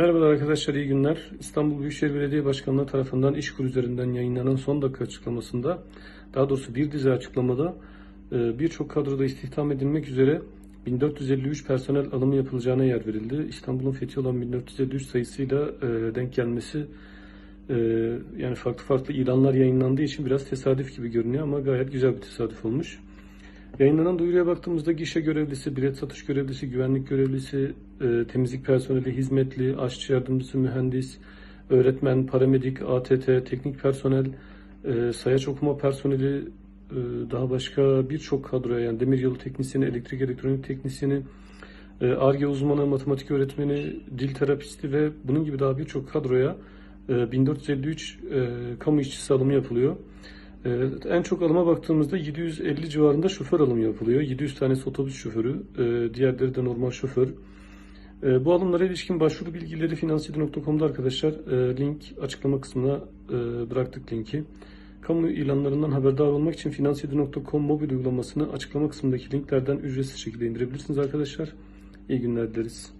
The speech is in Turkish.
Merhabalar arkadaşlar, iyi günler. İstanbul Büyükşehir Belediye Başkanlığı tarafından İşkur üzerinden yayınlanan son dakika açıklamasında, daha doğrusu bir dizi açıklamada e, birçok kadroda istihdam edilmek üzere 1453 personel alımı yapılacağına yer verildi. İstanbul'un fethi olan 1453 sayısıyla e, denk gelmesi e, yani farklı farklı ilanlar yayınlandığı için biraz tesadüf gibi görünüyor ama gayet güzel bir tesadüf olmuş. Yayınlanan duyuruya baktığımızda gişe görevlisi, bilet satış görevlisi, güvenlik görevlisi, e, temizlik personeli, hizmetli, aşçı yardımcısı, mühendis, öğretmen, paramedik, ATT, teknik personel, e, sayaç okuma personeli, e, daha başka birçok kadroya yani demiryolu teknisyeni, elektrik elektronik teknisyeni, e, ARGE uzmanı, matematik öğretmeni, dil terapisti ve bunun gibi daha birçok kadroya e, 1453 e, kamu işçisi alımı yapılıyor. Evet, en çok alıma baktığımızda 750 civarında şoför alımı yapılıyor. 700 tanesi otobüs şoförü, e, diğerleri de normal şoför. E, Bu alımlara ilişkin başvuru bilgileri finansiyedi.com'da arkadaşlar. Link açıklama kısmına bıraktık linki. Kamu ilanlarından haberdar olmak için finansiyedi.com mobil uygulamasını açıklama kısmındaki linklerden ücretsiz şekilde indirebilirsiniz arkadaşlar. İyi günler dileriz.